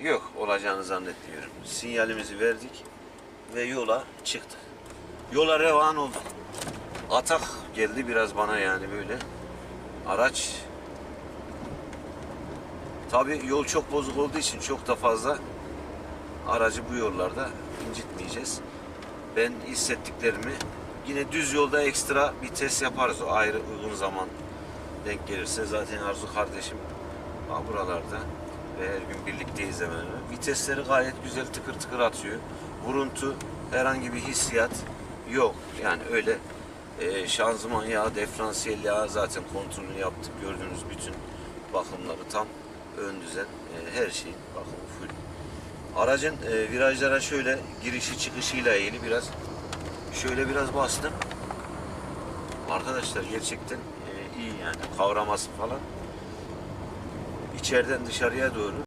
Yok olacağını zannetmiyorum. Sinyalimizi verdik ve yola çıktık. Yola revan olduk. Atak geldi biraz bana yani böyle. Araç Tabi yol çok bozuk olduğu için çok da fazla aracı bu yollarda incitmeyeceğiz. Ben hissettiklerimi yine düz yolda ekstra vites yaparız o ayrı uygun zaman denk gelirse zaten Arzu kardeşim ha, buralarda ve her gün birlikteyiz hemen. Vitesleri gayet güzel tıkır tıkır atıyor. Vuruntu herhangi bir hissiyat yok. Yani öyle e, şanzıman yağı, diferansiyel yağı zaten kontrolünü yaptık. Gördüğünüz bütün bakımları tam ön düzen e, her şeyin bakımı full. Aracın e, virajlara şöyle girişi çıkışıyla ilgili biraz şöyle biraz bastım. Arkadaşlar gerçekten e, iyi yani kavraması falan. İçeriden dışarıya doğru